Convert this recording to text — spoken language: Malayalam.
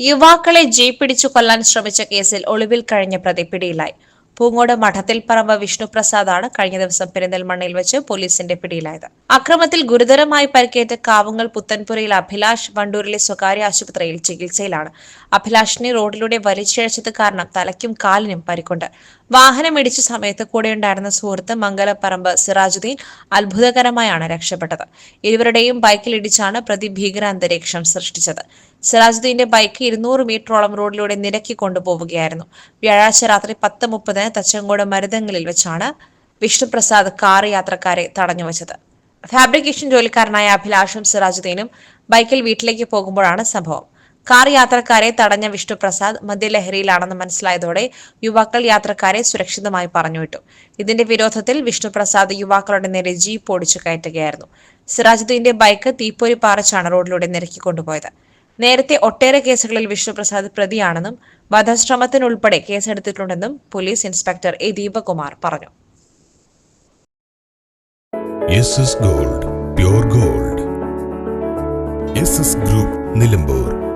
യുവാക്കളെ ജീപ്പ് പിടിച്ചു കൊല്ലാൻ ശ്രമിച്ച കേസിൽ ഒളിവിൽ കഴിഞ്ഞ പ്രതി പിടിയിലായി. പൂങ്ങോട് മഠത്തിൽ പറമ്പ് വിഷ്ണുപ്രസാദാണ് കഴിഞ്ഞ ദിവസം പെരിന്തൽമണ്ണയിൽ വെച്ച് പോലീസിന്റെ പിടിയിലായത്. അക്രമത്തിൽ ഗുരുതരമായി പരിക്കേറ്റ കാവുങ്ങൽ പുത്തൻപുരയിൽ അഭിലാഷ് വണ്ടൂരിലെ സ്വകാര്യ ആശുപത്രിയിൽ ചികിത്സയിലാണ്. അഭിലാഷിനെ റോഡിലൂടെ വലിച്ചിഴച്ചത് കാരണം തലയ്ക്കും കാലിനും പരിക്കുണ്ട്. വാഹനം ഇടിച്ച സമയത്ത് കൂടെയുണ്ടായിരുന്ന സുഹൃത്ത് മംഗലപ്പറമ്പ് സിറാജുദ്ദീൻ അത്ഭുതകരമായാണ് രക്ഷപ്പെട്ടത്. ഇരുവരുടെയും ബൈക്കിൽ ഇടിച്ചാണ് പ്രതി ഭീകരാന്തരീക്ഷം സൃഷ്ടിച്ചത്. സിറാജുദ്ദീന്റെ ബൈക്ക് ഇരുന്നൂറ് മീറ്ററോളം റോഡിലൂടെ നിരക്കി കൊണ്ടുപോവുകയായിരുന്നു. വ്യാഴാഴ്ച രാത്രി പത്ത് മുപ്പതിന് തച്ചങ്കോട് മരുതങ്ങളിൽ വെച്ചാണ് വിഷ്ണുപ്രസാദ് കാർ യാത്രക്കാരെ തടഞ്ഞു വെച്ചത് ഫാബ്രിക്കേഷൻ ജോലിക്കാരനായ അഭിലാഷും സിറാജുദ്ദീനും ബൈക്കിൽ വീട്ടിലേക്ക് പോകുമ്പോഴാണ് സംഭവം. കാർ യാത്രക്കാരെ തടഞ്ഞ വിഷ്ണുപ്രസാദ് മദ്യലഹരിയിലാണെന്ന് മനസ്സിലായതോടെ യുവാക്കൾ യാത്രക്കാരെ സുരക്ഷിതമായി പറഞ്ഞുവിട്ടു. ഇതിന്റെ വിരോധത്തിൽ വിഷ്ണുപ്രസാദ് യുവാക്കളുടെ നേരെ ജീപ്പ് ഓടിച്ചു കയറ്റുകയായിരുന്നു. സിറാജുദ്ദീന്റെ ബൈക്ക് തീപ്പൊരി പാറച്ചാണ് റോഡിലൂടെ നിരക്കി കൊണ്ടുപോയത്. നേരത്തെ ഒട്ടേറെ കേസുകളിൽ വിഷ്ണുപ്രസാദ് പ്രതിയാണെന്നും വധശ്രമത്തിനുൾപ്പെടെ കേസെടുത്തിട്ടുണ്ടെന്നും പോലീസ് ഇൻസ്പെക്ടർ എ ദീപകുമാർ പറഞ്ഞു. Gold gold group Nilambur